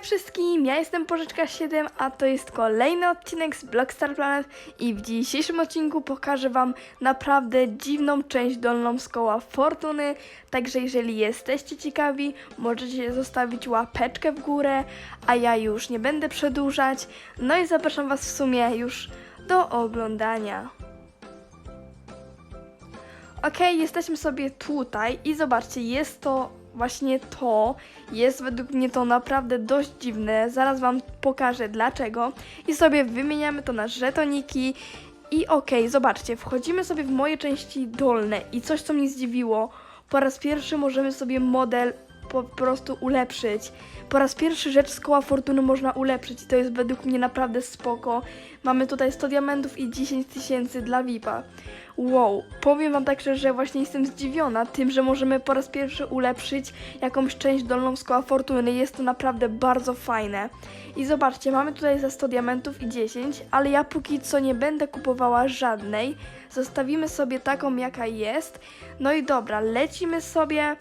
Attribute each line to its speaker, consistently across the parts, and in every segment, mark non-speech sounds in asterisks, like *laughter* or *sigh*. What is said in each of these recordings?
Speaker 1: wszystkim, ja jestem Pożyczka7, a to jest kolejny odcinek z Blockstar Planet i w dzisiejszym odcinku pokażę Wam naprawdę dziwną część dolną z koła Fortuny, także jeżeli jesteście ciekawi, możecie zostawić łapeczkę w górę, a ja już nie będę przedłużać, no i zapraszam Was w sumie już do oglądania. Okej, jesteśmy sobie tutaj i zobaczcie, jest to właśnie to. Jest według mnie to naprawdę dość dziwne. Zaraz Wam pokażę dlaczego. I sobie wymieniamy to na żetoniki. I okej, zobaczcie, wchodzimy sobie w moje części dolne i coś, co mnie zdziwiło. Po raz pierwszy możemy sobie model po prostu ulepszyć. Po raz pierwszy rzecz z koła fortuny można ulepszyć i to jest według mnie naprawdę spoko. Mamy tutaj 100 diamentów i 10 tysięcy dla VIPa. Wow, powiem wam tak szczerze, że właśnie jestem zdziwiona tym, że możemy po raz pierwszy ulepszyć jakąś część dolną z koła fortuny. Jest to naprawdę bardzo fajne. I zobaczcie, mamy tutaj za 100 diamentów i 10, ale ja póki co nie będę kupowała żadnej. Zostawimy sobie taką, jaka jest. No i dobra, lecimy sobie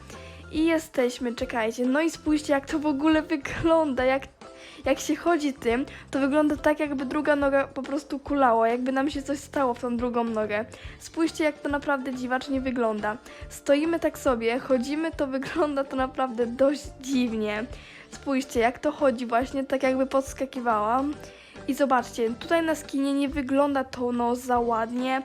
Speaker 1: i jesteśmy, czekajcie. No i spójrzcie, jak to w ogóle wygląda, jak jak się chodzi tym, to wygląda tak, jakby druga noga po prostu kulała, jakby nam się coś stało w tą drugą nogę. Spójrzcie, jak to naprawdę dziwacznie wygląda. Stoimy tak sobie, chodzimy, to wygląda to naprawdę dość dziwnie. Spójrzcie, jak to chodzi właśnie, tak jakby podskakiwałam. I zobaczcie, tutaj na skinie nie wygląda to no za ładnie.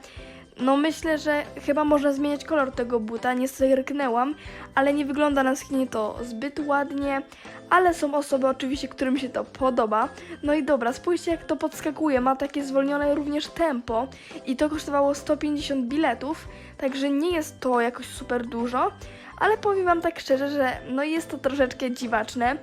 Speaker 1: No myślę, że chyba można zmieniać kolor tego buta, nie zerknęłam, ale nie wygląda na skinie to zbyt ładnie, ale są osoby oczywiście, którym się to podoba. No i dobra, spójrzcie jak to podskakuje, ma takie zwolnione również tempo i to kosztowało 150 biletów, także nie jest to jakoś super dużo, ale powiem wam tak szczerze, że no jest to troszeczkę dziwaczne.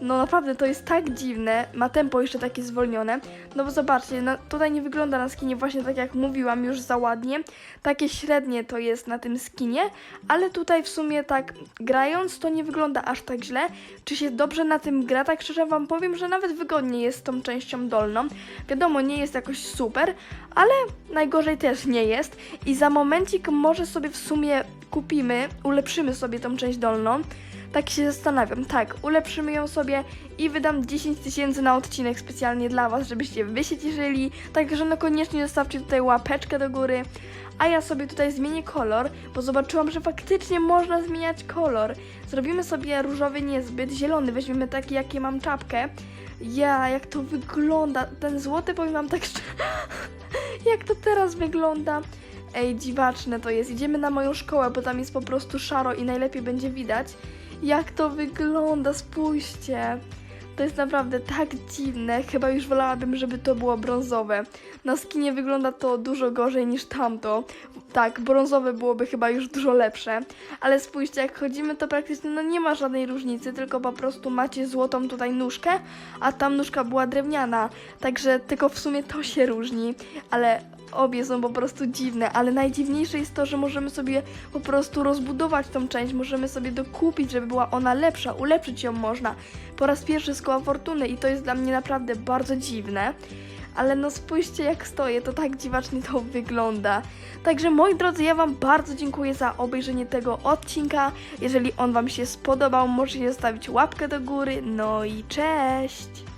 Speaker 1: No naprawdę to jest tak dziwne, ma tempo jeszcze takie zwolnione. No bo zobaczcie, no, tutaj nie wygląda na skinie właśnie tak jak mówiłam już za ładnie. Takie średnie to jest na tym skinie, ale tutaj w sumie tak grając to nie wygląda aż tak źle. Czy się dobrze na tym gra? Tak szczerze wam powiem, że nawet wygodnie jest z tą częścią dolną. Wiadomo, nie jest jakoś super, ale najgorzej też nie jest. I za momencik może sobie w sumie kupimy, ulepszymy sobie tą część dolną. Tak się zastanawiam. Tak, ulepszymy ją sobie i wydam 10 tysięcy na odcinek specjalnie dla Was, żebyście wy się cieszyli. Także no koniecznie zostawcie tutaj łapeczkę do góry. A ja sobie tutaj zmienię kolor, bo zobaczyłam, że faktycznie można zmieniać kolor. Zrobimy sobie różowy niezbyt, zielony weźmiemy taki, jaki mam czapkę. Ja, jak to wygląda. Ten złoty powiem wam tak szczerze. *laughs* jak to teraz wygląda. Ej, dziwaczne to jest. Idziemy na moją szkołę, bo tam jest po prostu szaro i najlepiej będzie widać. Jak to wygląda, spójrzcie. To jest naprawdę tak dziwne. Chyba już wolałabym, żeby to było brązowe. Na skinie wygląda to dużo gorzej niż tamto. Tak, brązowe byłoby chyba już dużo lepsze. Ale spójrzcie, jak chodzimy, to praktycznie no nie ma żadnej różnicy, tylko po prostu macie złotą tutaj nóżkę, a tam nóżka była drewniana. Także tylko w sumie to się różni. Ale obie są po prostu dziwne, ale najdziwniejsze jest to, że możemy sobie po prostu rozbudować tą część, możemy sobie dokupić, żeby była ona lepsza, ulepszyć ją można. Po raz pierwszy z koła fortuny i to jest dla mnie naprawdę bardzo dziwne. Ale no spójrzcie jak stoję, to tak dziwacznie to wygląda. Także moi drodzy, ja Wam bardzo dziękuję za obejrzenie tego odcinka. Jeżeli on Wam się spodobał, możecie zostawić łapkę do góry. No i cześć!